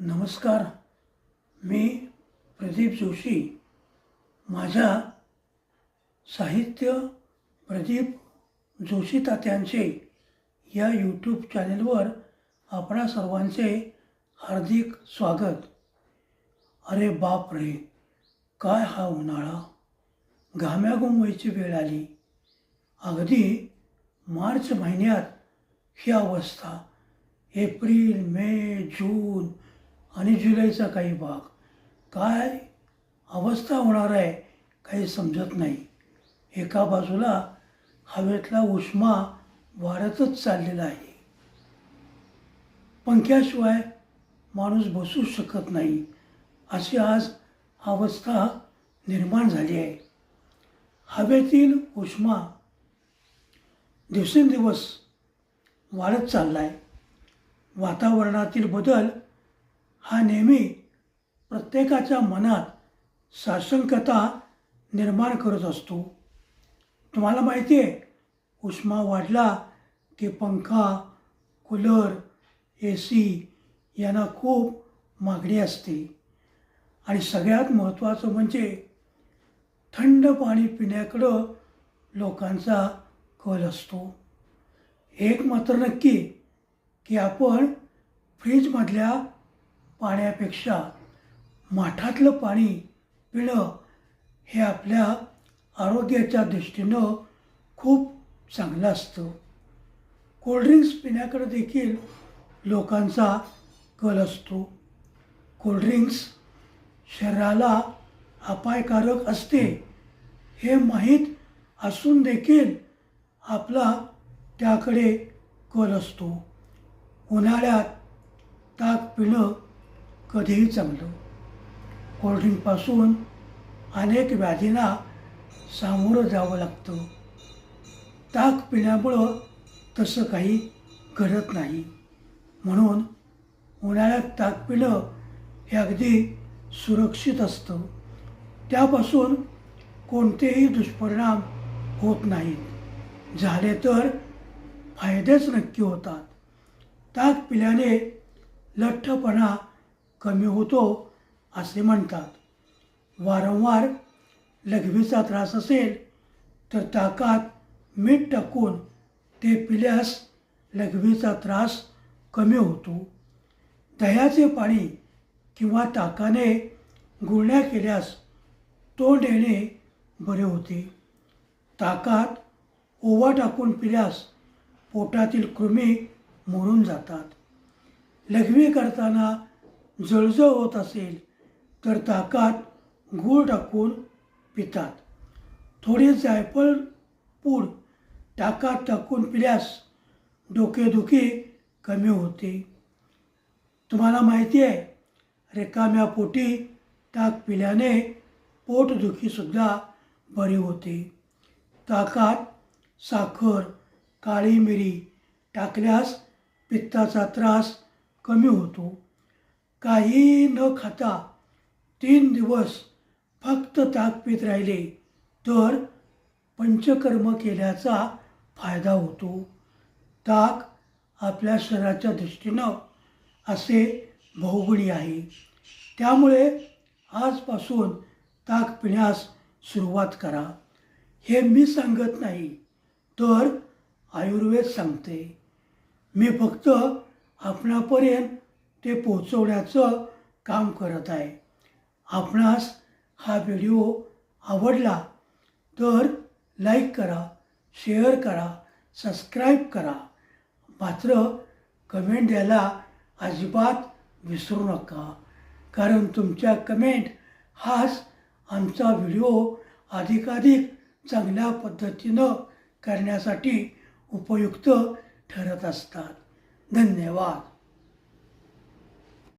नमस्कार. मी प्रदीप जोशी. माझ्या साहित्य प्रदीप जोशी तात्यांचे या यूट्यूब चॅनेलवर आपणा सर्वांचे हार्दिक स्वागत. अरे बाप रे काय हा उन्हाळा? घाम्याघूम व्हायची वेळ आली. अगदी मार्च महिन्यात ही अवस्था. एप्रिल मे जून आणि जुलैचा काही भाग. काय अवस्था होणार आहे काही समजत नाही. एका बाजूला हवेतला उष्मा वाढतच चाललेला आहे. पंख्याशिवाय माणूस बसू शकत नाही अशी आज अवस्था निर्माण झाली आहे. हवेतील उष्मा दिवसेंदिवस वाढत चालला आहे वातावरणातील बदल हा नेहमी प्रत्येकाच्या मनात साशंकता निर्माण करत असतो. तुम्हाला माहिती आहे उष्मा वाढला की पंखा कूलर ए सी यांना खूप मागणी असते. आणि सगळ्यात महत्त्वाचं म्हणजे थंड पाणी पिण्याकडं लोकांचा कल असतो. एक मात्र नक्की की आपण फ्रीजमधल्या पाण्यापेक्षा माठातलं पाणी पिणं हे आपल्या आरोग्याच्या दृष्टीनं खूप चांगलं असतं. कोल्ड्रिंक्स पिण्याकडे देखील लोकांचा कल असतो. कोल्ड्रिंक्स शरीराला अपायकारक असते हे माहीत असून देखील आपला त्याकडे कल असतो. उन्हाळ्यात ताक पिणं कधीही चांगलं कोल्ड्रिंकपासून अनेक व्याधींना सामोरं जावं लागतं. ताक पिण्यामुळं तसं काही घडत नाही. म्हणून उन्हाळ्यात ताक पिणं हे अगदी सुरक्षित असतं. त्यापासून कोणतेही दुष्परिणाम होत नाहीत. झाले तर फायदेच नक्की होतात. ताक पिल्याने लठ्ठपणा कमी होतो असे म्हणतात. वारंवार लघवीचा त्रास असेल तर ताकात मीठ टाकून ते पिल्यास लघवीचा त्रास कमी होतो. दह्याचे पाणी किंवा ताकाने गुळण्या केल्यास तोंड येणे बरे होते. ताकात ओवा टाकून पिल्यास पोटातील कृमी मरून जातात. लघवी करताना जळजळ होत असेल तर ताकात गूळ टाकून पितात. थोडे जायफळ पूड ताकात टाकून पिल्यास डोकेदुखी कमी होते. तुम्हाला माहिती आहे रिकाम्या पोटी ताक पिल्याने पोटदुखीसुद्धा बरी होते. ताकात साखर काळी मिरी टाकल्यास पित्ताचा त्रास कमी होतो. काही न खाता तीन दिवस फक्त ताक पित राहिले तर पंचकर्म केल्याचा फायदा होतो. ताक आपल्या शरीराच्या दृष्टीनं असे बहुगुणी आहे. त्यामुळे आजपासून ताक पिण्यास सुरुवात करा. हे मी सांगत नाही तर आयुर्वेद सांगते. मी फक्त आपणापर्यंत ते पोचवण्याचं काम करत आहे. आपणास हा व्हिडिओ आवडला तर लाईक करा शेअर करा सबस्क्राईब करा. मात्र कमेंट द्यायला अजिबात विसरू नका कारण तुमच्या कमेंट हाच आमचा व्हिडिओ अधिकाधिक चांगल्या पद्धतीनं करण्यासाठी उपयुक्त 따라다 스타 넌 내와